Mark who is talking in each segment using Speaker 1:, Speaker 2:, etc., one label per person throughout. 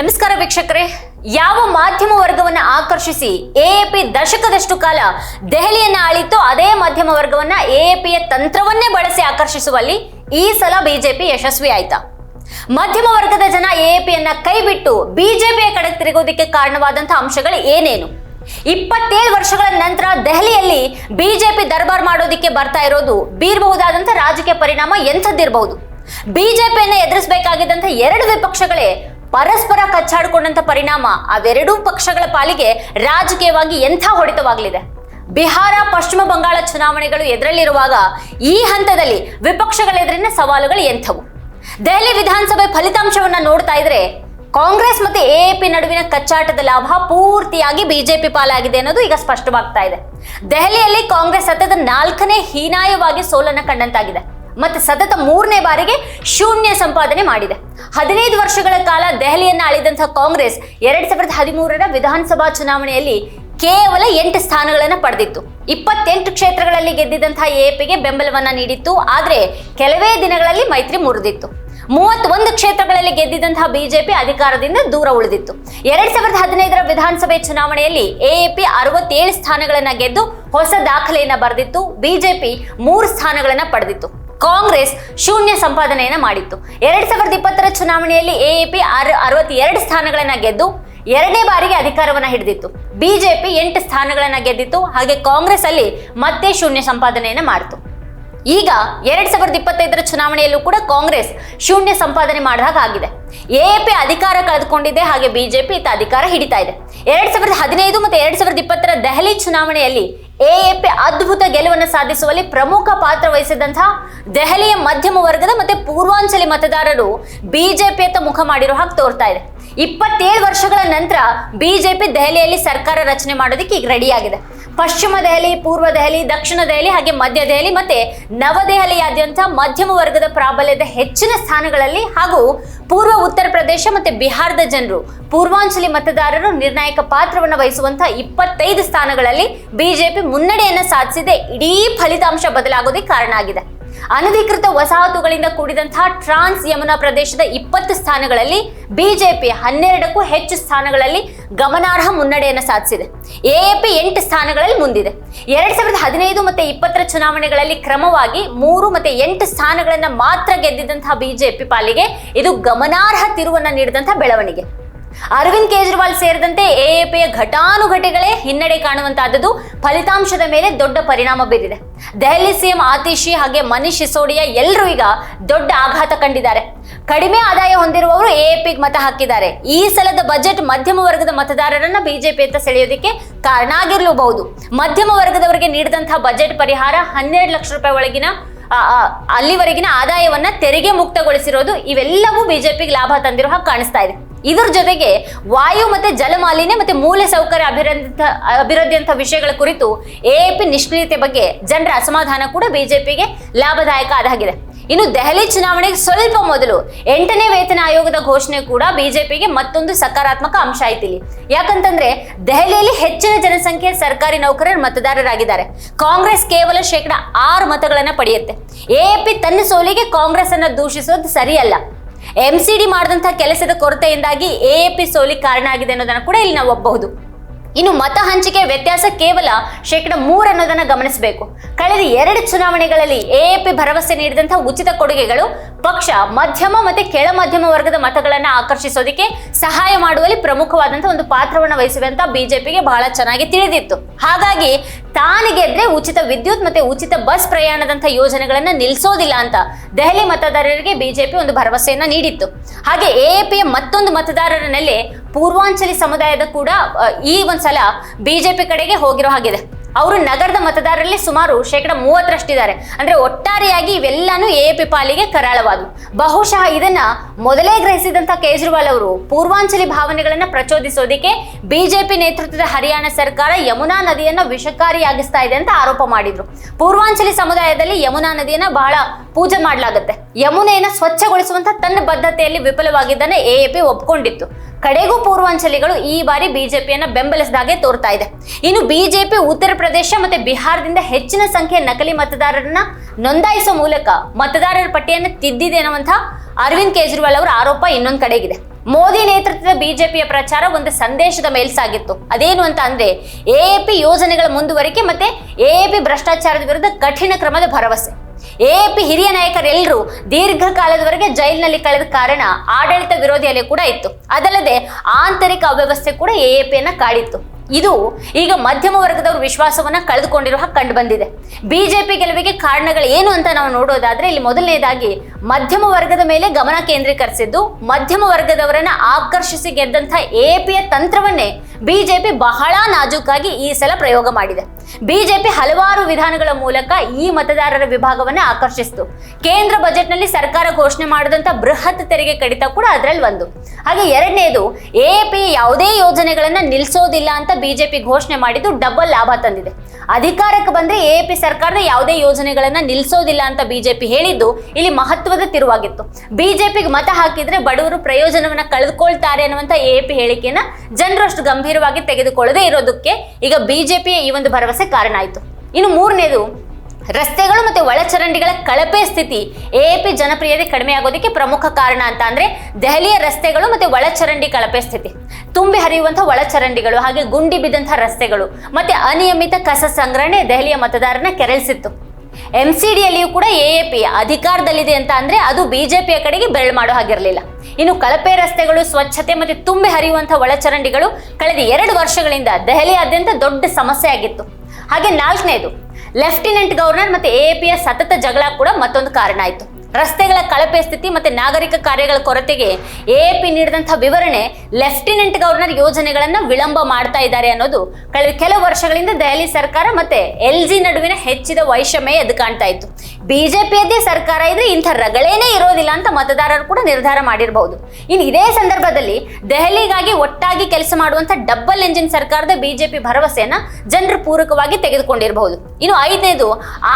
Speaker 1: ನಮಸ್ಕಾರ ವೀಕ್ಷಕರೇ. ಯಾವ ಮಾಧ್ಯಮ ವರ್ಗವನ್ನ ಆಕರ್ಷಿಸಿ ಎಎಪಿ ದಶಕದಷ್ಟು ಕಾಲ ದೆಹಲಿಯನ್ನ ಆಳಿತ್ತು ಅದೇ ಮಾಧ್ಯಮ ವರ್ಗವನ್ನ ಎಎಪಿಯ ತಂತ್ರವನ್ನೇ ಬಳಸಿ ಆಕರ್ಷಿಸುವಲ್ಲಿ ಈ ಸಲ ಬಿಜೆಪಿ ಯಶಸ್ವಿ ಆಯ್ತಾ? ಮಧ್ಯಮ ವರ್ಗದ ಜನ ಎಎಪಿಯನ್ನ ಕೈ ಬಿಟ್ಟು ಬಿಜೆಪಿಯ ಕಡೆ ತಿರುಗೋದಕ್ಕೆ ಕಾರಣವಾದಂತಹ ಅಂಶಗಳು ಏನೇನು? ಇಪ್ಪತ್ತೇಳು ವರ್ಷಗಳ ನಂತರ ದೆಹಲಿಯಲ್ಲಿ ಬಿಜೆಪಿ ದರ್ಬಾರ್ ಮಾಡೋದಿಕ್ಕೆ ಬರ್ತಾ ಇರೋದು ಬೀರಬಹುದಾದಂತಹ ರಾಜಕೀಯ ಪರಿಣಾಮ ಎಂಥದ್ದಿರಬಹುದು? ಬಿಜೆಪಿಯನ್ನ ಎದುರಿಸಬೇಕಾಗಿದ್ದಂಥ ಎರಡು ವಿಪಕ್ಷಗಳೇ ಪರಸ್ಪರ ಕಚ್ಚಾಡಿಕೊಂಡಂತ ಪರಿಣಾಮ ಅವೆರಡೂ ಪಕ್ಷಗಳ ಪಾಲಿಗೆ ರಾಜಕೀಯವಾಗಿ ಎಂಥ ಹೊಡೆತವಾಗಲಿದೆ? ಬಿಹಾರ, ಪಶ್ಚಿಮ ಬಂಗಾಳ ಚುನಾವಣೆಗಳು ಎದುರಲ್ಲಿರುವಾಗ ಈ ಹಂತದಲ್ಲಿ ವಿಪಕ್ಷಗಳ ಎದುರಿನ ಸವಾಲುಗಳು ಎಂಥವು? ದೆಹಲಿ ವಿಧಾನಸಭೆ ಫಲಿತಾಂಶವನ್ನ ನೋಡ್ತಾ ಇದ್ರೆ ಕಾಂಗ್ರೆಸ್ ಮತ್ತೆ ಎಎಪಿ ನಡುವಿನ ಕಚ್ಚಾಟದ ಲಾಭ ಪೂರ್ತಿಯಾಗಿ ಬಿಜೆಪಿ ಪಾಲಾಗಿದೆ ಅನ್ನೋದು ಈಗ ಸ್ಪಷ್ಟವಾಗ್ತಾ ಇದೆ. ದೆಹಲಿಯಲ್ಲಿ ಕಾಂಗ್ರೆಸ್ ಸತತ ನಾಲ್ಕನೇ ಹೀನಾಯವಾಗಿ ಸೋಲನ್ನ ಕಂಡಂತಾಗಿದೆ. ಮತ್ತೆ ಸತತ ಮೂರನೇ ಬಾರಿಗೆ ಶೂನ್ಯ ಸಂಪಾದನೆ ಮಾಡಿದೆ. ಹದಿನೈದು ವರ್ಷಗಳ ಕಾಲ ದೆಹಲಿಯನ್ನು ಆಳಿದಂತಹ ಕಾಂಗ್ರೆಸ್ ಎರಡ್ ಸಾವಿರದ ಹದಿಮೂರರ ವಿಧಾನಸಭಾ ಚುನಾವಣೆಯಲ್ಲಿ ಕೇವಲ ಎಂಟು ಸ್ಥಾನಗಳನ್ನು ಪಡೆದಿತ್ತು. ಇಪ್ಪತ್ತೆಂಟು ಕ್ಷೇತ್ರಗಳಲ್ಲಿ ಗೆದ್ದಿದಂತಹ ಎಪಿಗೆ ಬೆಂಬಲವನ್ನ ನೀಡಿತ್ತು. ಆದರೆ ಕೆಲವೇ ದಿನಗಳಲ್ಲಿ ಮೈತ್ರಿ ಮುರಿದಿತ್ತು. ಮೂವತ್ತೊಂದು ಕ್ಷೇತ್ರಗಳಲ್ಲಿ ಗೆದ್ದಿದ್ದಂತಹ ಬಿಜೆಪಿ ಅಧಿಕಾರದಿಂದ ದೂರ ಉಳಿದಿತ್ತು. ಎರಡ್ ಸಾವಿರದ ಹದಿನೈದರ ವಿಧಾನಸಭೆ ಚುನಾವಣೆಯಲ್ಲಿ ಎಎಪಿ ಅರವತ್ತೇಳು ಸ್ಥಾನಗಳನ್ನು ಗೆದ್ದು ಹೊಸ ದಾಖಲೆಯನ್ನ ಬರೆದಿತ್ತು. ಬಿಜೆಪಿ ಮೂರು ಸ್ಥಾನಗಳನ್ನು ಪಡೆದಿತ್ತು. ಕಾಂಗ್ರೆಸ್ ಶೂನ್ಯ ಸಂಪಾದನೆಯನ್ನ ಮಾಡಿತ್ತು. ಎರಡ್ ಸಾವಿರದ ಇಪ್ಪತ್ತರ ಚುನಾವಣೆಯಲ್ಲಿ ಎಎಪಿ ಅರ್ ಅರವತ್ತೆರಡು ಸ್ಥಾನಗಳನ್ನ ಗೆದ್ದು ಎರಡನೇ ಬಾರಿಗೆ ಅಧಿಕಾರವನ್ನ ಹಿಡಿದಿತ್ತು. ಬಿಜೆಪಿ ಎಂಟು ಸ್ಥಾನಗಳನ್ನ ಗೆದ್ದಿತ್ತು. ಹಾಗೆ ಕಾಂಗ್ರೆಸ್ ಅಲ್ಲಿ ಮತ್ತೆ ಶೂನ್ಯ ಸಂಪಾದನೆಯನ್ನ ಮಾಡಿತು. ಈಗ ಎರಡ್ ಸಾವಿರದ ಇಪ್ಪತ್ತೈದರ ಚುನಾವಣೆಯಲ್ಲೂ ಕೂಡ ಕಾಂಗ್ರೆಸ್ ಶೂನ್ಯ ಸಂಪಾದನೆ ಮಾಡಿದ ಹಾಗಾಗಿದೆ ಎಎಪಿ ಅಧಿಕಾರ ಕಳೆದುಕೊಂಡಿದೆ. ಹಾಗೆ ಬಿಜೆಪಿ ಇತ್ತ ಅಧಿಕಾರ ಹಿಡಿತಾ ಇದೆ. ಎರಡ್ ಸಾವಿರದ ಹದಿನೈದು ಮತ್ತು ಎರಡ್ ಸಾವಿರದ ಇಪ್ಪತ್ತರ ದೆಹಲಿ ಚುನಾವಣೆಯಲ್ಲಿ ಎಎಪಿ ಅದ್ಭುತ ಗೆಲುವನ್ನು ಸಾಧಿಸುವಲ್ಲಿ ಪ್ರಮುಖ ಪಾತ್ರ ವಹಿಸಿದಂತಹ ದೆಹಲಿಯ ಮಧ್ಯಮ ವರ್ಗದ ಮತ್ತೆ ಪೂರ್ವಾಂಚಲಿ ಮತದಾರರು ಬಿಜೆಪಿಯತ್ತ ಮುಖ ಮಾಡಿರೋ ಹಾಗೆ ತೋರ್ತಾ ಇದೆ. ಇಪ್ಪತ್ತೇಳು ವರ್ಷಗಳ ನಂತರ ಬಿಜೆಪಿ ದೆಹಲಿಯಲ್ಲಿ ಸರ್ಕಾರ ರಚನೆ ಮಾಡೋದಕ್ಕೆ ಈಗ ರೆಡಿಯಾಗಿದೆ. ಪಶ್ಚಿಮ ದೆಹಲಿ, ಪೂರ್ವ ದೆಹಲಿ, ದಕ್ಷಿಣ ದೆಹಲಿ ಹಾಗೆ ಮಧ್ಯ ದೆಹಲಿ ಮತ್ತೆ ನವದೆಹಲಿಯಾದ್ಯಂತ ಮಧ್ಯಮ ವರ್ಗದ ಪ್ರಾಬಲ್ಯದ ಹೆಚ್ಚಿನ ಸ್ಥಾನಗಳಲ್ಲಿ ಹಾಗೂ ಪೂರ್ವ ಉತ್ತರ ಪ್ರದೇಶ ಮತ್ತೆ ಬಿಹಾರದ ಜನರು, ಪೂರ್ವಾಂಚಲಿ ಮತದಾರರು ನಿರ್ಣಾಯಕ ಪಾತ್ರವನ್ನು ವಹಿಸುವಂತಹ ಇಪ್ಪತ್ತೈದು ಸ್ಥಾನಗಳಲ್ಲಿ ಬಿಜೆಪಿ ಮುನ್ನಡೆಯನ್ನು ಸಾಧಿಸಿದೆ. ಇಡೀ ಫಲಿತಾಂಶ ಬದಲಾಗೋದಕ್ಕೆ ಕಾರಣ ಆಗಿದೆ. ಅನಧಿಕೃತ ವಸಾಹತುಗಳಿಂದ ಕೂಡಿದಂತಹ ಟ್ರಾನ್ಸ್ ಯಮುನಾ ಪ್ರದೇಶದ ಇಪ್ಪತ್ತು ಸ್ಥಾನಗಳಲ್ಲಿ ಬಿಜೆಪಿ ಹನ್ನೆರಡಕ್ಕೂ ಹೆಚ್ಚು ಸ್ಥಾನಗಳಲ್ಲಿ ಗಮನಾರ್ಹ ಮುನ್ನಡೆಯನ್ನು ಸಾಧಿಸಿದೆ. ಎಎಪಿ ಎಂಟು ಸ್ಥಾನಗಳಲ್ಲಿ ಮುಂದಿದೆ. ಎರಡ್ ಸಾವಿರದ ಹದಿನೈದು ಮತ್ತೆ ಇಪ್ಪತ್ತರ ಚುನಾವಣೆಗಳಲ್ಲಿ ಕ್ರಮವಾಗಿ ಮೂರು ಮತ್ತೆ ಎಂಟು ಸ್ಥಾನಗಳನ್ನು ಮಾತ್ರ ಗೆದ್ದಿದ್ದಂತಹ ಬಿಜೆಪಿ ಪಾಲಿಗೆ ಇದು ಗಮನಾರ್ಹ ತಿರುವನ್ನ ನೀಡಿದಂತಹ ಬೆಳವಣಿಗೆ. ಅರವಿಂದ್ ಕೇಜ್ರಿವಾಲ್ ಸೇರಿದಂತೆ ಎಎಪಿಯ ಘಟಾನುಘಟಿಗಳೇ ಹಿನ್ನಡೆ ಕಾಣುವಂತಹದ್ದು ಫಲಿತಾಂಶದ ಮೇಲೆ ದೊಡ್ಡ ಪರಿಣಾಮ ಬೀರಿದೆ. ದೆಹಲಿ ಸಿಎಂ ಆತಿಶಿ ಹಾಗೆ ಮನೀಶ್ ಸಿಸೋಡಿಯಾ ಎಲ್ಲರೂ ಈಗ ದೊಡ್ಡ ಆಘಾತ ಕಂಡಿದ್ದಾರೆ. ಕಡಿಮೆ ಆದಾಯ ಹೊಂದಿರುವವರು ಎಎಪಿಗೆ ಮತ ಹಾಕಿದ್ದಾರೆ. ಈ ಸಲದ ಬಜೆಟ್ ಮಧ್ಯಮ ವರ್ಗದ ಮತದಾರರನ್ನ ಬಿಜೆಪಿ ಅಂತ ಸೆಳೆಯೋದಕ್ಕೆ ಕಾರಣ ಆಗಿರಲೂಬಹುದು. ಮಧ್ಯಮ ವರ್ಗದವರಿಗೆ ನೀಡಿದಂತಹ ಬಜೆಟ್ ಪರಿಹಾರ ಹನ್ನೆರಡು ಲಕ್ಷ ರೂಪಾಯಿ ಒಳಗಿನ ಅಲ್ಲಿವರೆಗಿನ ಆದಾಯವನ್ನ ತೆರಿಗೆ ಮುಕ್ತಗೊಳಿಸಿರೋದು ಇವೆಲ್ಲವೂ ಬಿಜೆಪಿಗೆ ಲಾಭ ತಂದಿರೋ ಹಾಗೆ ಕಾಣಿಸ್ತಾ ಇದೆ. ಇದ್ರ ಜೊತೆಗೆ ವಾಯು ಮತ್ತೆ ಜಲಮಾಲಿನ್ಯ ಮತ್ತೆ ಮೂಲ ಸೌಕರ್ಯ ಅಭಿವೃದ್ಧಿ ಅಭಿವೃದ್ಧಿ ಅಂತ ವಿಷಯಗಳ ಕುರಿತು ಎಎಪಿ ನಿಷ್ಕ್ರಿಯತೆ ಬಗ್ಗೆ ಜನರ ಅಸಮಾಧಾನ ಕೂಡ ಬಿಜೆಪಿಗೆ ಲಾಭದಾಯಕ ಆದಾಗಿದೆ ಇನ್ನು ದೆಹಲಿ ಚುನಾವಣೆಗೆ ಸ್ವಲ್ಪ ಮೊದಲು ಎಂಟನೇ ವೇತನ ಆಯೋಗದ ಘೋಷಣೆ ಕೂಡ ಬಿಜೆಪಿಗೆ ಮತ್ತೊಂದು ಸಕಾರಾತ್ಮಕ ಅಂಶ ಆಯ್ತಿಲಿ ಯಾಕಂತಂದ್ರೆ ದೆಹಲಿಯಲ್ಲಿ ಹೆಚ್ಚಿನ ಜನಸಂಖ್ಯೆ ಸರ್ಕಾರಿ ನೌಕರರು ಮತದಾರರಾಗಿದ್ದಾರೆ. ಕಾಂಗ್ರೆಸ್ ಕೇವಲ ಶೇಕಡ ಆರು ಮತಗಳನ್ನ ಪಡೆಯುತ್ತೆ. ಎಎಪಿ ತನ್ನ ಸೋಲಿಗೆ ಕಾಂಗ್ರೆಸ್ ಅನ್ನ ದೂಷಿಸೋದು ಸರಿಯಲ್ಲ. ಎಂ ಸಿ ಮಾಡಿದಂತಹ ಕೆಲಸದ ಕೊರತೆಯಿಂದಾಗಿ ಎಎಪಿ ಸೋಲಿ ಕಾರಣ ಆಗಿದೆ ಅನ್ನೋದನ್ನ ಕೂಡ ಇಲ್ಲಿ ನಾವು ಒಪ್ಪಬಹುದು. ಇನ್ನು ಮತ ಹಂಚಿಕೆ ವ್ಯತ್ಯಾಸ ಕೇವಲ ಶೇಕಡ ಮೂರು ಅನ್ನೋದನ್ನ ಗಮನಿಸಬೇಕು. ಕಳೆದ ಎರಡು ಚುನಾವಣೆಗಳಲ್ಲಿ ಎಎಪಿ ಭರವಸೆ ನೀಡಿದಂತಹ ಉಚಿತ ಕೊಡುಗೆಗಳು ಪಕ್ಷ ಮಧ್ಯಮ ಮತ್ತೆ ಕೆಳ ಮಧ್ಯಮ ವರ್ಗದ ಮತಗಳನ್ನ ಆಕರ್ಷಿಸೋದಕ್ಕೆ ಸಹಾಯ ಮಾಡುವಲ್ಲಿ ಪ್ರಮುಖವಾದಂತಹ ಒಂದು ಪಾತ್ರವನ್ನು ವಹಿಸಿವೆ ಅಂತ ಬಿಜೆಪಿಗೆ ಬಹಳ ಚೆನ್ನಾಗಿ ತಿಳಿದಿತ್ತು. ಹಾಗಾಗಿ ತಾನು ಗೆದ್ರೆ ಉಚಿತ ವಿದ್ಯುತ್ ಮತ್ತೆ ಉಚಿತ ಬಸ್ ಪ್ರಯಾಣದಂತ ಯೋಜನೆಗಳನ್ನ ನಿಲ್ಲಿಸೋದಿಲ್ಲ ಅಂತ ದೆಹಲಿ ಮತದಾರರಿಗೆ ಬಿಜೆಪಿ ಒಂದು ಭರವಸೆಯನ್ನ ನೀಡಿತ್ತು. ಹಾಗೆ ಎಎಪಿಯ ಮತ್ತೊಂದು ಮತದಾರರನಲ್ಲಿ ಪೂರ್ವಾಂಚಲಿ ಸಮುದಾಯದ ಕೂಡ ಈ ಒಂದ್ಸಲ ಬಿಜೆಪಿ ಕಡೆಗೆ ಹೋಗಿರೋ ಹಾಗಿದೆ. ಅವರು ನಗರದ ಮತದಾರರಲ್ಲಿ ಸುಮಾರು ಶೇಕಡ ಮೂವತ್ತರಷ್ಟಿದ್ದಾರೆ. ಅಂದ್ರೆ ಒಟ್ಟಾರೆಯಾಗಿ ಇವೆಲ್ಲಾನು ಪಿ ಪಾಲಿಗೆ ಕರಾಳವಾದವು ಬಹುಶಃ ಇದನ್ನ ಮೊದಲೇ ಗ್ರಹಿಸಿದಂತ ಕೇಜ್ರಿವಾಲ್ ಅವರು ಪೂರ್ವಾಂಚಲಿ ಭಾವನೆಗಳನ್ನ ಪ್ರಚೋದಿಸೋದಿಕ್ಕೆ ಬಿಜೆಪಿ ನೇತೃತ್ವದ ಹರಿಯಾಣ ಸರ್ಕಾರ ಯಮುನಾ ನದಿಯನ್ನ ವಿಷಕಾರಿಯಾಗಿಸ್ತಾ ಇದೆ ಅಂತ ಆರೋಪ ಮಾಡಿದ್ರು. ಪೂರ್ವಾಂಚಲಿ ಸಮುದಾಯದಲ್ಲಿ ಯಮುನಾ ನದಿಯನ್ನ ಬಹಳ ಪೂಜೆ ಮಾಡಲಾಗುತ್ತೆ. ಯಮುನೆಯನ್ನ ಸ್ವಚ್ಛಗೊಳಿಸುವಂತ ತನ್ನ ಬದ್ಧತೆಯಲ್ಲಿ ವಿಫಲವಾಗಿದ್ದನ್ನ ಎಎಪಿ ಒಪ್ಕೊಂಡಿತ್ತು. ಕಡೆಗೂ ಪೂರ್ವಾಂಚಲಿಗಳು ಈ ಬಾರಿ ಬಿಜೆಪಿಯನ್ನ ಬೆಂಬಲಿಸಿದಾಗೆ ತೋರ್ತಾ ಇದೆ. ಇನ್ನು ಬಿಜೆಪಿ ಉತ್ತರ ಪ್ರದೇಶ ಮತ್ತೆ ಬಿಹಾರದಿಂದ ಹೆಚ್ಚಿನ ಸಂಖ್ಯೆಯ ನಕಲಿ ಮತದಾರರನ್ನ ನೋಂದಾಯಿಸುವ ಮೂಲಕ ಮತದಾರರ ಪಟ್ಟಿಯನ್ನು ತಿದ್ದಿದೆ ಅನ್ನುವಂಥ ಅರವಿಂದ್ ಕೇಜ್ರಿವಾಲ್ ಅವರ ಆರೋಪ ಇನ್ನೊಂದು ಕಡೆಗಿದೆ. ಮೋದಿ ನೇತೃತ್ವದ ಬಿಜೆಪಿಯ ಪ್ರಚಾರ ಒಂದು ಸಂದೇಶದ ಮೇಲ್ಸಾಗಿತ್ತು ಅದೇನು ಅಂತ ಅಂದ್ರೆ ಎಎಪಿ ಯೋಜನೆಗಳ ಮುಂದುವರಿಕೆ ಮತ್ತೆ ಎಎಪಿ ಭ್ರಷ್ಟಾಚಾರದ ವಿರುದ್ಧ ಕಠಿಣ ಕ್ರಮದ ಭರವಸೆ. ಎಎಪಿ ಹಿರಿಯ ನಾಯಕರೆಲ್ಲರೂ ದೀರ್ಘಕಾಲದವರೆಗೆ ಜೈಲಿನಲ್ಲಿ ಕಳೆದ ಕಾರಣ ಆಡಳಿತ ವಿರೋಧಿಯಲ್ಲಿ ಕೂಡ ಇತ್ತು. ಅದಲ್ಲದೆ ಆಂತರಿಕ ಅವ್ಯವಸ್ಥೆ ಕೂಡ ಎಎಪಿಯನ್ನ ಕಾಡಿತ್ತು. ಇದು ಈಗ ಮಧ್ಯಮ ವರ್ಗದವರ ವಿಶ್ವಾಸವನ್ನ ಕಳೆದುಕೊಂಡಿರುವ ಹಾಗೆ ಕಂಡು ಬಂದಿದೆ ಬಿಜೆಪಿ ಗೆಲುವಿಗೆ ಕಾರಣಗಳು ಏನು ಅಂತ ನಾವು ನೋಡೋದಾದ್ರೆ ಇಲ್ಲಿ ಮೊದಲನೇದಾಗಿ ಮಧ್ಯಮ ವರ್ಗದ ಮೇಲೆ ಗಮನ ಕೇಂದ್ರೀಕರಿಸಿದ್ದು ಮಧ್ಯಮ ವರ್ಗದವರನ್ನ ಆಕರ್ಷಿಸಿ ಗೆದ್ದಂಥ ಪಿಯ ತಂತ್ರವನ್ನೇ ಬಿಜೆಪಿ ಬಹಳ ನಾಜೂಕಾಗಿ ಈ ಸಲ ಪ್ರಯೋಗ ಮಾಡಿದೆ. ಬಿಜೆಪಿ ಹಲವಾರು ವಿಧಾನಗಳ ಮೂಲಕ ಈ ಮತದಾರರ ವಿಭಾಗವನ್ನ ಆಕರ್ಷಿಸಿತು. ಕೇಂದ್ರ ಬಜೆಟ್ನಲ್ಲಿ ಸರ್ಕಾರ ಘೋಷಣೆ ಮಾಡಿದಂತ ಬೃಹತ್ ತೆರಿಗೆ ಕಡಿತ ಕೂಡ ಅದರಲ್ಲಿ ಒಂದು. ಹಾಗೆ ಎರಡನೇದು ಎಪಿ ಯಾವುದೇ ಯೋಜನೆಗಳನ್ನ ನಿಲ್ಲಿಸೋದಿಲ್ಲ ಅಂತ ಬಿಜೆಪಿ ಘೋಷಣೆ ಮಾಡಿದ್ದು ಡಬಲ್ ಲಾಭ ತಂದಿದೆ. ಅಧಿಕಾರಕ್ಕೆ ಬಂದ್ರೆ ಎಪಿ ಸರ್ಕಾರದ ಯಾವುದೇ ಯೋಜನೆಗಳನ್ನ ನಿಲ್ಲಿಸೋದಿಲ್ಲ ಅಂತ ಬಿಜೆಪಿ ಹೇಳಿದ್ದು ಇಲ್ಲಿ ಮಹತ್ವದ ತಿರುವಾಗಿತ್ತು. ಬಿಜೆಪಿಗೆ ಮತ ಹಾಕಿದ್ರೆ ಬಡವರು ಪ್ರಯೋಜನವನ್ನ ಕಳೆದುಕೊಳ್ತಾರೆ ಅನ್ನುವಂತ ಎಪಿ ಹೇಳಿಕೆಯನ್ನ ಜನರಷ್ಟು ಅಷ್ಟು ಗಂಭೀರವಾಗಿ ತೆಗೆದುಕೊಳ್ಳದೆ ಇರೋದಕ್ಕೆ ಈಗ ಬಿಜೆಪಿಯ ಈ ಒಂದು ಭರವಸೆ ಕಾರಣ ಆಯಿತು ಇನ್ನು ಮೂರನೇದು, ರಸ್ತೆಗಳು ಮತ್ತು ಒಳಚರಂಡಿಗಳ ಕಳಪೆ ಸ್ಥಿತಿ ಎಪಿ ಜನಪ್ರಿಯತೆ ಕಡಿಮೆ ಆಗೋದಕ್ಕೆ ಪ್ರಮುಖ ಕಾರಣ ಅಂತ ಅಂದ್ರೆ ದೆಹಲಿಯ ರಸ್ತೆಗಳು ಮತ್ತು ಒಳಚರಂಡಿ ಕಳಪೆ ಸ್ಥಿತಿ. ತುಂಬಿ ಹರಿಯುವಂತಹ ಒಳಚರಂಡಿಗಳು ಹಾಗೆ ಗುಂಡಿ ಬಿದ್ದಂತಹ ರಸ್ತೆಗಳು ಮತ್ತೆ ಅನಿಯಮಿತ ಕಸ ಸಂಗ್ರಹಣೆ ದೆಹಲಿಯ ಮತದಾರನ ಕೆರಳಿಸಿತ್ತು. ಎಂ ಸಿ ಡಿಯಲ್ಲಿಯೂ ಕೂಡ ಎ ಎ ಪಿ ಅಧಿಕಾರದಲ್ಲಿದೆ ಅಂತ ಅಂದರೆ ಅದು ಬಿ ಜೆ ಪಿಯ ಕಡೆಗೆ ಬೆರಳು ಮಾಡೋ ಹಾಗಿರಲಿಲ್ಲ. ಇನ್ನು ಕಳಪೆ ರಸ್ತೆಗಳು, ಸ್ವಚ್ಛತೆ ಮತ್ತು ತುಂಬಿ ಹರಿಯುವಂಥ ಒಳಚರಂಡಿಗಳು ಕಳೆದ ಎರಡು ವರ್ಷಗಳಿಂದ ದೆಹಲಿಯಾದ್ಯಂತ ದೊಡ್ಡ ಸಮಸ್ಯೆ ಆಗಿತ್ತು. ಹಾಗೆ ನಾಲ್ಕನೇದು, ಲೆಫ್ಟಿನೆಂಟ್ ಗವರ್ನರ್ ಎ ಪಿಯ ಸತತ ಜಗಳ ಕೂಡ ಮತ್ತೊಂದು ಕಾರಣ ಆಯಿತು. ರಸ್ತೆಗಳ ಕಳಪೆ ಸ್ಥಿತಿ ಮತ್ತೆ ನಾಗರಿಕ ಕಾರ್ಯಗಳ ಕೊರತೆಗೆ ಎಎಪಿ ನೀಡಿದಂಥ ವಿವರಣೆ ಲೆಫ್ಟಿನೆಂಟ್ ಗವರ್ನರ್ ಯೋಜನೆಗಳನ್ನ ವಿಳಂಬ ಮಾಡ್ತಾ ಇದ್ದಾರೆ ಅನ್ನೋದು ಕಳೆದ ಕೆಲವು ವರ್ಷಗಳಿಂದ ದೆಹಲಿ ಸರ್ಕಾರ ಮತ್ತೆ ಎಲ್ ಜಿ ನಡುವಿನ ಹೆಚ್ಚಿದ ವೈಷಮ್ಯ ಎದ್ದು ಕಾಣ್ತಾ ಇತ್ತು. ಬಿಜೆಪಿಯದ್ದೇ ಸರ್ಕಾರ ಇದ್ರೆ ಇಂಥ ರಗಳೇನೆ ಇರೋದಿಲ್ಲ ಅಂತ ಮತದಾರರು ಕೂಡ ನಿರ್ಧಾರ ಮಾಡಿರಬಹುದು. ಇನ್ನು ಇದೇ ಸಂದರ್ಭದಲ್ಲಿ ದೆಹಲಿಗಾಗಿ ಒಟ್ಟಾಗಿ ಕೆಲಸ ಮಾಡುವಂಥ ಡಬಲ್ ಎಂಜಿನ್ ಸರ್ಕಾರದ ಬಿಜೆಪಿ ಭರವಸೆಯನ್ನ ಜನರು ಪೂರಕವಾಗಿ ತೆಗೆದುಕೊಂಡಿರಬಹುದು. ಇನ್ನು ಐದನೇದು,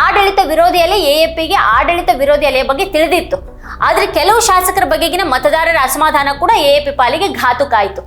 Speaker 1: ಆಡಳಿತ ವಿರೋಧಿ ಅಲೆ ಎಎಪಿಗೆ ಆಡಳಿತ ವಿರೋಧಿ ಅಲೆಯ ಬಗ್ಗೆ ತಿಳಿದಿತ್ತು. ಆದರೆ ಕೆಲವು ಶಾಸಕರ ಬಗೆಗಿನ ಮತದಾರರ ಅಸಮಾಧಾನ ಕೂಡ ಎಎಪಿ ಪಾಲಿಗೆ ಘಾತುಕಾಯಿತು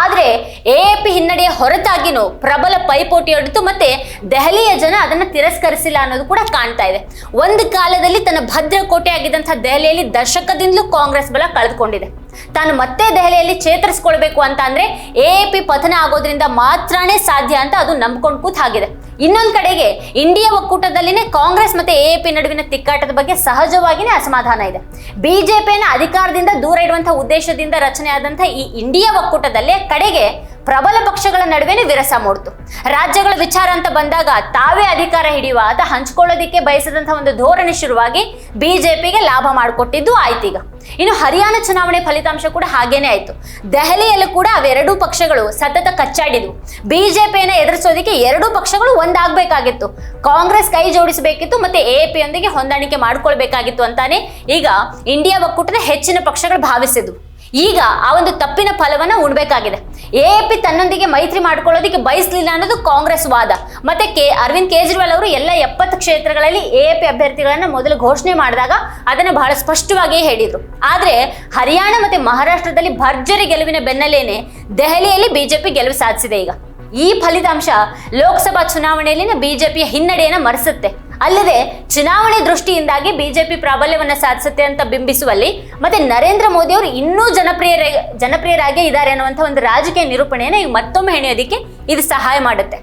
Speaker 1: ಆದರೆ ಎಎಪಿ ಹಿನ್ನಡೆಯ ಹೊರತಾಗಿನೂ ಪ್ರಬಲ ಪೈಪೋಟಿಯೊಡ್ತು ಮತ್ತೆ ದೆಹಲಿಯ ಜನ ಅದನ್ನು ತಿರಸ್ಕರಿಸಿಲ್ಲ ಅನ್ನೋದು ಕೂಡ ಕಾಣ್ತಾ ಇದೆ. ಒಂದು ಕಾಲದಲ್ಲಿ ತನ್ನ ಭದ್ರಕೋಟೆ ಆಗಿದ್ದಂಥ ದೆಹಲಿಯಲ್ಲಿ ದಶಕದಿಂದಲೂ ಕಾಂಗ್ರೆಸ್ ಬಲ ಕಳೆದುಕೊಂಡಿದೆ. ತಾನು ಮತ್ತೆ ದೆಹಲಿಯಲ್ಲಿ ಚೇತರಿಸ್ಕೊಳ್ಬೇಕು ಅಂತ ಅಂದ್ರೆ ಎಎಪಿ ಪತನ ಆಗೋದ್ರಿಂದ ಮಾತ್ರನೇ ಸಾಧ್ಯ ಅಂತ ಅದು ನಂಬ್ಕೊಂಡು ಕೂತ್ ಆಗಿದೆ ಇನ್ನೊಂದ್ ಕಡೆಗೆ ಇಂಡಿಯಾ ಒಕ್ಕೂಟದಲ್ಲಿನೇ ಕಾಂಗ್ರೆಸ್ ಮತ್ತೆ ಪಿ ನಡುವಿನ ತಿಕ್ಕಾಟದ ಬಗ್ಗೆ ಸಹಜವಾಗಿನೇ ಅಸಮಾಧಾನ ಇದೆ. ಬಿಜೆಪಿಯನ್ನ ಅಧಿಕಾರದಿಂದ ದೂರ ಇಡುವಂತಹ ಉದ್ದೇಶದಿಂದ ರಚನೆ ಆದಂತಹ ಈ ಇಂಡಿಯಾ ಒಕ್ಕೂಟದಲ್ಲೇ ಕಡೆಗೆ ಪ್ರಬಲ ಪಕ್ಷಗಳ ನಡುವೆನೇ ವಿರಸ ಮೂಡ್ತು. ರಾಜ್ಯಗಳ ವಿಚಾರ ಅಂತ ಬಂದಾಗ ತಾವೇ ಅಧಿಕಾರ ಹಿಡಿಯುವ ಅಥವಾ ಹಂಚ್ಕೊಳ್ಳೋದಿಕ್ಕೆ ಬಯಸದಂತಹ ಒಂದು ಧೋರಣೆ ಶುರುವಾಗಿ ಬಿಜೆಪಿಗೆ ಲಾಭ ಮಾಡಿಕೊಟ್ಟಿದ್ದು ಆಯ್ತೀಗ ಇನ್ನು ಹರಿಯಾಣ ಚುನಾವಣೆ ಫಲಿತಾಂಶ ಕೂಡ ಹಾಗೇನೆ ಆಯ್ತು. ದೆಹಲಿಯಲ್ಲೂ ಕೂಡ ಅವೆರಡೂ ಪಕ್ಷಗಳು ಸತತ ಕಚ್ಚಾಡಿದ್ವು. ಬಿಜೆಪಿಯನ್ನ ಎದುರಿಸೋದಿಕ್ಕೆ ಎರಡೂ ಪಕ್ಷಗಳು ಒಂದಾಗಬೇಕಾಗಿತ್ತು. ಕಾಂಗ್ರೆಸ್ ಕೈ ಜೋಡಿಸಬೇಕಿತ್ತು ಮತ್ತೆ ಪಿಯೊಂದಿಗೆ ಹೊಂದಾಣಿಕೆ ಮಾಡ್ಕೊಳ್ಬೇಕಾಗಿತ್ತು ಅಂತಾನೆ ಈಗ ಇಂಡಿಯಾ ಒಕ್ಕೂಟದ ಹೆಚ್ಚಿನ ಪಕ್ಷಗಳು ಭಾವಿಸಿದ್ವು. ಈಗ ಆ ಒಂದು ತಪ್ಪಿನ ಫಲವನ್ನ ಉಣ್ಬೇಕಾಗಿದೆ. ಎಪಿ ತನ್ನೊಂದಿಗೆ ಮೈತ್ರಿ ಮಾಡ್ಕೊಳ್ಳೋದಕ್ಕೆ ಬಯಸಲಿಲ್ಲ ಅನ್ನೋದು ಕಾಂಗ್ರೆಸ್ ವಾದ. ಮತ್ತೆ ಕೆ ಅರವಿಂದ್ ಕೇಜ್ರಿವಾಲ್ ಅವರು ಎಲ್ಲ ಎಪ್ಪತ್ತು ಕ್ಷೇತ್ರಗಳಲ್ಲಿ ಎ ಪಿ ಅಭ್ಯರ್ಥಿಗಳನ್ನ ಮೊದಲು ಘೋಷಣೆ ಮಾಡಿದಾಗ ಅದನ್ನ ಬಹಳ ಸ್ಪಷ್ಟವಾಗಿಯೇ ಹೇಳಿದ್ರು. ಆದ್ರೆ ಹರಿಯಾಣ ಮತ್ತೆ ಮಹಾರಾಷ್ಟ್ರದಲ್ಲಿ ಭರ್ಜರಿ ಗೆಲುವಿನ ಬೆನ್ನಲ್ಲೇನೆ ದೆಹಲಿಯಲ್ಲಿ ಬಿಜೆಪಿ ಗೆಲುವು ಸಾಧಿಸಿದೆ ಈಗ. ಈ ಫಲಿತಾಂಶ ಲೋಕಸಭಾ ಚುನಾವಣೆಯಲ್ಲಿನ ಬಿಜೆಪಿಯ ಹಿನ್ನಡೆಯನ್ನ ಮರೆಸುತ್ತೆ. ಅಲ್ಲದೆ ಚುನಾವಣೆ ದೃಷ್ಟಿಯಿಂದಾಗಿ ಬಿಜೆಪಿ ಪ್ರಾಬಲ್ಯವನ್ನ ಸಾಧಿಸುತ್ತೆ ಅಂತ ಬಿಂಬಿಸುವಲ್ಲಿ ಮತ್ತೆ ನರೇಂದ್ರ ಮೋದಿ ಅವರು ಇನ್ನೂ ಜನಪ್ರಿಯ ಜನಪ್ರಿಯರಾಗೇ ಇದ್ದಾರೆ ಅನ್ನುವಂಥ ಒಂದು ರಾಜಕೀಯ ನಿರೂಪಣೆಯನ್ನು ಈಗ ಮತ್ತೊಮ್ಮೆ ಹೆಣೆಯೋದಕ್ಕೆ ಇದು ಸಹಾಯ ಮಾಡುತ್ತೆ.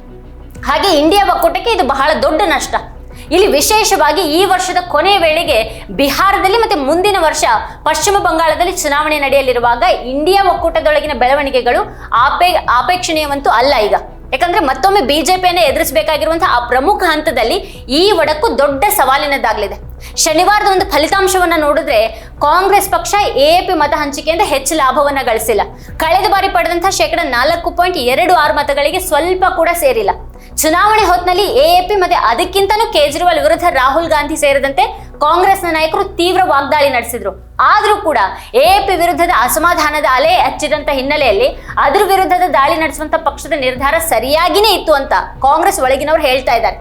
Speaker 1: ಹಾಗೆ ಇಂಡಿಯಾ ಒಕ್ಕೂಟಕ್ಕೆ ಇದು ಬಹಳ ದೊಡ್ಡ ನಷ್ಟ. ಇಲ್ಲಿ ವಿಶೇಷವಾಗಿ ಈ ವರ್ಷದ ಕೊನೆಯ ವೇಳೆಗೆ ಬಿಹಾರದಲ್ಲಿ ಮತ್ತೆ ಮುಂದಿನ ವರ್ಷ ಪಶ್ಚಿಮ ಬಂಗಾಳದಲ್ಲಿ ಚುನಾವಣೆ ನಡೆಯಲಿರುವಾಗ ಇಂಡಿಯಾ ಒಕ್ಕೂಟದೊಳಗಿನ ಬೆಳವಣಿಗೆಗಳು ಆಪೇ ಆಪೇಕ್ಷಣೀಯವಂತೂ ಅಲ್ಲ ಈಗ. ಯಾಕಂದ್ರೆ ಮತ್ತೊಮ್ಮೆ ಬಿಜೆಪಿಯನ್ನು ಎದುರಿಸಬೇಕಾಗಿರುವಂತಹ ಆ ಪ್ರಮುಖ ಹಂತದಲ್ಲಿ ಈ ಒಡಕು ದೊಡ್ಡ ಸವಾಲಿನದ್ದಾಗಲಿದೆ. ಶನಿವಾರದ ಒಂದು ಫಲಿತಾಂಶವನ್ನ ನೋಡಿದ್ರೆ ಕಾಂಗ್ರೆಸ್ ಪಕ್ಷ ಎಎಪಿ ಮತ ಹಂಚಿಕೆಯಿಂದ ಹೆಚ್ಚು ಲಾಭವನ್ನ ಗಳಿಸಿಲ್ಲ. ಕಳೆದ ಬಾರಿ ಪಡೆದಂತಹ ಶೇಕಡ ನಾಲ್ಕು ಪಾಯಿಂಟ್ ಎರಡು ಆರು ಮತಗಳಿಗೆ ಸ್ವಲ್ಪ ಕೂಡ ಸೇರಿಲ್ಲ. ಚುನಾವಣೆ ಹೊತ್ತಿನಲ್ಲಿ ಎಎಪಿ ಮತ್ತೆ ಅದಕ್ಕಿಂತನೂ ಕೇಜ್ರಿವಾಲ್ ವಿರುದ್ಧ ರಾಹುಲ್ ಗಾಂಧಿ ಸೇರಿದಂತೆ ಕಾಂಗ್ರೆಸ್ನ ನಾಯಕರು ತೀವ್ರ ವಾಗ್ದಾಳಿ ನಡೆಸಿದ್ರು. ಆದರೂ ಕೂಡ ಎಎಪಿ ವಿರುದ್ಧದ ಅಸಮಾಧಾನದ ಅಲೆ ಹಚ್ಚಿದಂತ ಹಿನ್ನೆಲೆಯಲ್ಲಿ ಅದ್ರ ವಿರುದ್ಧದ ದಾಳಿ ನಡೆಸುವಂತ ಪಕ್ಷದ ನಿರ್ಧಾರ ಸರಿಯಾಗಿನೇ ಇತ್ತು ಅಂತ ಕಾಂಗ್ರೆಸ್ ಒಳಗಿನವರು ಹೇಳ್ತಾ ಇದ್ದಾರೆ.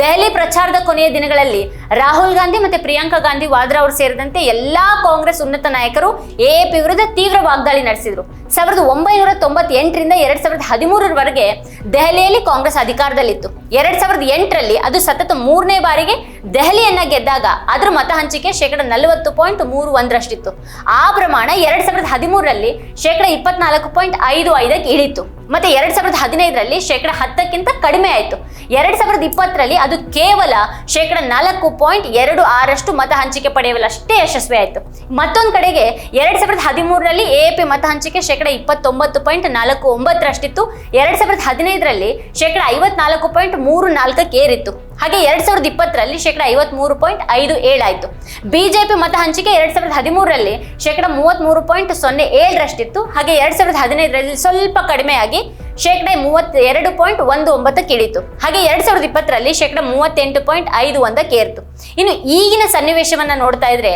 Speaker 1: ದೆಹಲಿ ಪ್ರಚಾರದ ಕೊನೆಯ ದಿನಗಳಲ್ಲಿ ರಾಹುಲ್ ಗಾಂಧಿ ಮತ್ತೆ ಪ್ರಿಯಾಂಕಾ ಗಾಂಧಿ ವಾದ್ರಾ ಅವರು ಸೇರಿದಂತೆ ಎಲ್ಲಾ ಕಾಂಗ್ರೆಸ್ ಉನ್ನತ ನಾಯಕರು ಎಎಪಿ ವಿರುದ್ಧ ತೀವ್ರ ವಾಗ್ದಾಳಿ ನಡೆಸಿದ್ರು. ಸಾವಿರದ ಒಂಬೈನೂರ ತೊಂಬತ್ತೆಂಟರಿಂದ ಎರಡ್ ಸಾವಿರದ ಹದಿಮೂರರವರೆಗೆ ದೆಹಲಿಯಲ್ಲಿ ಕಾಂಗ್ರೆಸ್ ಅಧಿಕಾರದಲ್ಲಿತ್ತು. ಎರಡ್ ಸಾವಿರದ ಎಂಟರಲ್ಲಿ ಅದು ಸತತ ಮೂರನೇ ಬಾರಿಗೆ ದೆಹಲಿಯನ್ನ ಗೆದ್ದಾಗ ಅದರ ಮತ ಹಂಚಿಕೆ ಶೇಕಡ ನಲವತ್ತು ಪಾಯಿಂಟ್ ಮೂರು ಒಂದರಷ್ಟಿತ್ತು. ಆ ಪ್ರಮಾಣ ಎರಡ್ ಸಾವಿರದ ಹದಿಮೂರರಲ್ಲಿ ಶೇಕಡ ಇಪ್ಪತ್ನಾಲ್ಕು ಪಾಯಿಂಟ್ ಐದು ಐದಕ್ಕೆ ಇಳಿತು. ಮತ್ತೆ ಎರಡ್ ಸಾವಿರದ ಹದಿನೈದರಲ್ಲಿ ಶೇಕಡ ಹತ್ತಕ್ಕಿಂತ ಕಡಿಮೆ ಆಯಿತು. ಎರಡ್ ಸಾವಿರದ ಇಪ್ಪತ್ತರಲ್ಲಿ ಅದು ಕೇವಲ ಶೇಕಡ ನಾಲ್ಕು ಪಾಯಿಂಟ್ ಎರಡು ಆರಷ್ಟು ಮತ ಹಂಚಿಕೆ ಪಡೆಯುವಲ್ಲಷ್ಟೇ ಯಶಸ್ವಿ ಆಯಿತು ಮತ್ತೊಂದು ಕಡೆಗೆ ಎರಡ್ ಸಾವಿರದ ಹದಿಮೂರರಲ್ಲಿ ಎ ಮತ ಹಂಚಿಕೆ ಶೇಕಡ ಇಪ್ಪತ್ತೊಂಬತ್ತು ಪಾಯಿಂಟ್ ನಾಲ್ಕು ಒಂಬತ್ತರಷ್ಟಿತ್ತು. ಎರಡ್ ಸಾವಿರದ ಹದಿನೈದರಲ್ಲಿ ಶೇಕಡ ಐವತ್ನಾಲ್ಕು ಪಾಯಿಂಟ್ ಮೂರು ನಾಲ್ಕಕ್ಕೆ ಏರಿತ್ತು. ಹಾಗೆ ಎರಡ್ ಸಾವಿರದ ಇಪ್ಪತ್ತರಲ್ಲಿ ಶೇಕಡ ಐವತ್ಮೂರು ಪಾಯಿಂಟ್ ಐದು ಏಳಾಯಿತು ಬಿಜೆಪಿ ಮತ ಹಂಚಿಕೆ ಎರಡ್ ಸಾವಿರದ ಹದಿಮೂರರಲ್ಲಿ ಶೇಕಡ ಮೂವತ್ಮೂರು ಪಾಯಿಂಟ್ ಸೊನ್ನೆ ಏಳರಷ್ಟಿತ್ತು. ಹಾಗೆ ಎರಡ್ ಸಾವಿರದ ಹದಿನೈದರಲ್ಲಿ ಸ್ವಲ್ಪ ಕಡಿಮೆಯಾಗಿ ಶೇಕಡ ಮೂವತ್ತ್ ಎರಡು ಪಾಯಿಂಟ್ ಒಂದು ಒಂಬತ್ತಕ್ಕೆ ಇಳಿತು. ಹಾಗೆ ಎರಡ್ ಸಾವಿರದ ಇಪ್ಪತ್ತರಲ್ಲಿ ಶೇಕಡ ಮೂವತ್ತೆಂಟು ಪಾಯಿಂಟ್ ಐದು ಒಂದಕ್ಕೆ ಏರ್ತು. ಇನ್ನು ಈಗಿನ ಸನ್ನಿವೇಶವನ್ನ ನೋಡ್ತಾ ಇದ್ರೆ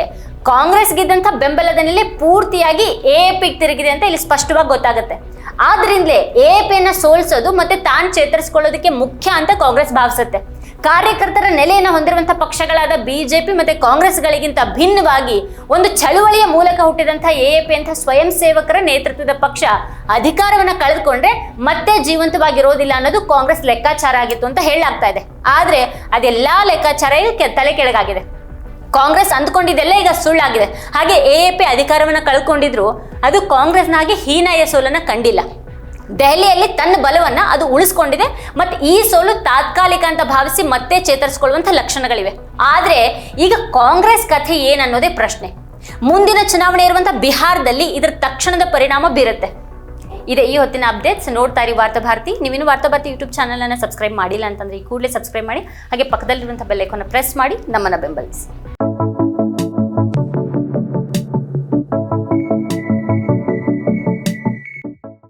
Speaker 1: ಕಾಂಗ್ರೆಸ್ ಗೆದ್ದಂಥ ಬೆಂಬಲದ ನೆಲೆ ಪೂರ್ತಿಯಾಗಿ ಎ ಪಿಗೆ ತಿರುಗಿದೆ ಅಂತ ಇಲ್ಲಿ ಸ್ಪಷ್ಟವಾಗಿ ಗೊತ್ತಾಗುತ್ತೆ. ಆದ್ರಿಂದಲೇ ಎ ಪಿಯನ್ನ ಸೋಲಿಸೋದು ಮತ್ತೆ ತಾನು ಚೇತರಿಸ್ಕೊಳ್ಳೋದಕ್ಕೆ ಮುಖ್ಯ ಅಂತ ಕಾಂಗ್ರೆಸ್ ಭಾವಿಸುತ್ತೆ. ಕಾರ್ಯಕರ್ತರ ನೆಲೆಯನ್ನು ಹೊಂದಿರುವಂತಹ ಪಕ್ಷಗಳಾದ ಬಿಜೆಪಿ ಮತ್ತೆ ಕಾಂಗ್ರೆಸ್ಗಳಿಗಿಂತ ಭಿನ್ನವಾಗಿ ಒಂದು ಚಳುವಳಿಯ ಮೂಲಕ ಹುಟ್ಟಿದಂತಹ ಪಿ ಅಂತ ಸ್ವಯಂ ಸೇವಕರ ನೇತೃತ್ವದ ಪಕ್ಷ ಅಧಿಕಾರವನ್ನ ಕಳೆದುಕೊಂಡ್ರೆ ಮತ್ತೆ ಜೀವಂತವಾಗಿರೋದಿಲ್ಲ ಅನ್ನೋದು ಕಾಂಗ್ರೆಸ್ ಲೆಕ್ಕಾಚಾರ ಆಗಿತ್ತು ಅಂತ ಹೇಳಲಾಗ್ತಾ ಇದೆ. ಆದ್ರೆ ಅದೆಲ್ಲಾ ಲೆಕ್ಕಾಚಾರ ತಲೆ ಕೆಳಗಾಗಿದೆ. ಕಾಂಗ್ರೆಸ್ ಅಂದ್ಕೊಂಡಿದ್ದೆಲ್ಲ ಈಗ ಸುಳ್ಳಾಗಿದೆ. ಹಾಗೆ ಎ ಪಿ ಅಧಿಕಾರವನ್ನು ಕಳ್ಕೊಂಡಿದ್ರು, ಅದು ಕಾಂಗ್ರೆಸ್ನಾಗಿ ಹೀನಾಯ ಸೋಲನ್ನು ಕಂಡಿಲ್ಲ. ದೆಹಲಿಯಲ್ಲಿ ತನ್ನ ಬಲವನ್ನು ಅದು ಉಳಿಸ್ಕೊಂಡಿದೆ ಮತ್ತು ಈ ಸೋಲು ತಾತ್ಕಾಲಿಕ ಅಂತ ಭಾವಿಸಿ ಮತ್ತೆ ಚೇತರಿಸ್ಕೊಳ್ಳುವಂಥ ಲಕ್ಷಣಗಳಿವೆ. ಆದರೆ ಈಗ ಕಾಂಗ್ರೆಸ್ ಕಥೆ ಏನನ್ನೋದೇ ಪ್ರಶ್ನೆ. ಮುಂದಿನ ಚುನಾವಣೆ ಇರುವಂಥ ಬಿಹಾರದಲ್ಲಿ ಇದರ ತಕ್ಷಣದ ಪರಿಣಾಮ ಬೀರುತ್ತೆ. ಇದೆ ಈ ಹೊತ್ತಿನ ಅಪ್ಡೇಟ್ಸ್, ನೋಡ್ತಾ ಇರಿ ವಾರ್ತಾ ಭಾರತಿ. ನೀವಿನ್ನು ವಾರ್ತಾ ಭಾರತಿ ಯೂಟ್ಯೂಬ್ ಚಾನಲನ್ನು ಸಬ್ಸ್ಕ್ರೈಬ್ ಮಾಡಿಲ್ಲ ಅಂತಂದರೆ ಈ ಕೂಡಲೇ ಸಬ್ಸ್ಕ್ರೈಬ್ ಮಾಡಿ, ಹಾಗೆ ಪಕ್ಕದಲ್ಲಿರುವಂಥ ಬೆಲ್ಲೈಕನ್ನು ಪ್ರೆಸ್ ಮಾಡಿ, ನಮ್ಮನ್ನು ಬೆಂಬಲಿಸಿ.